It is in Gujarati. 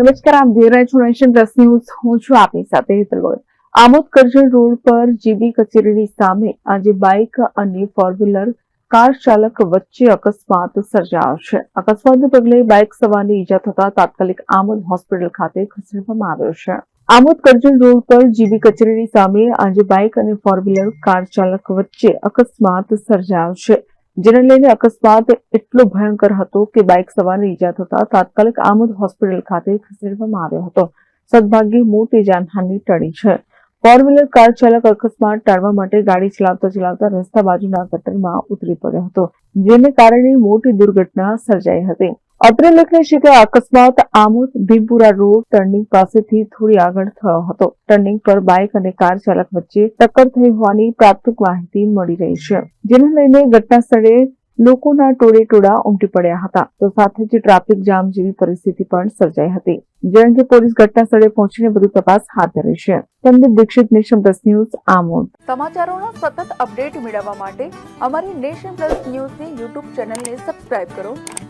નમસ્કાર આપ જોઈ રહ્યા છો ન્યૂઝ હું છું આપની સાથે આમોદ કરજણ રોડ પર જીબી કચેરીની સામે આજે બાઇક અને ફોર વ્હીલર કાર ચાલક વચ્ચે અકસ્માત સર્જાયો છે. અકસ્માતને પગલે બાઇક સવારને ઈજા થતા તાત્કાલિક આમોદ હોસ્પિટલ ખાતે ખસેડવામાં આવ્યો છે. આમોદ કરજણ રોડ પર જીબી કચેરીની સામે આજે બાઇક અને ફોર વ્હીલર કાર ચાલક વચ્ચે અકસ્માત સર્જાયો છે. જેને લઈને અકસ્માત એટલો ભયંકર હતો કે બાઇક સવારને ઈજા થતા તાત્કાલિક આમોદ હોસ્પિટલ ખાતે ખસેડવામાં આવ્યો હતો. સદભાગ્યે મોટી જાનહાની ટળી છે. ફોર વ્હીલર કાર ચાલક અકસ્માત ટાળવા માટે ગાડી ચલાવતા ચલાવતા રસ્તા બાજુના ગટરમાં ઉતરી પડ્યો હતો, જેને કારણે મોટી દુર્ઘટના સર્જાઈ હતી. અત્રે ઉલ્લેખનીય છે કે અકસ્માત આમોદ ભીમપુરા રોડ ટર્નિંગ પાસેથી થોડી આગળ થયો હતો. ટર્નિંગ પર બાઇક અને કાર ચાલક વચ્ચે ટક્કર થઈ હોવાની પ્રાથમિક માહિતી મળી રહી છે. જેને લઈને ઘટના સ્થળે લોકોના ટોળે ટોળા ઉમટી પડ્યા હતા. તો સાથે જ ટ્રાફિક જામ જેવી પરિસ્થિતિ પણ સર્જાઈ હતી. જે અંગે પોલીસ ઘટના સ્થળે પહોંચીને વધુ તપાસ હાથ ધરી છે. Sandeep Dixit, nation plus news, Amod. સમાચારોના સતત અપડેટ મેળવવા માટે અમારી નેશન પ્લસ ન્યૂઝની યુટ્યુબ ચેનલને સબસ્ક્રાઇબ કરો.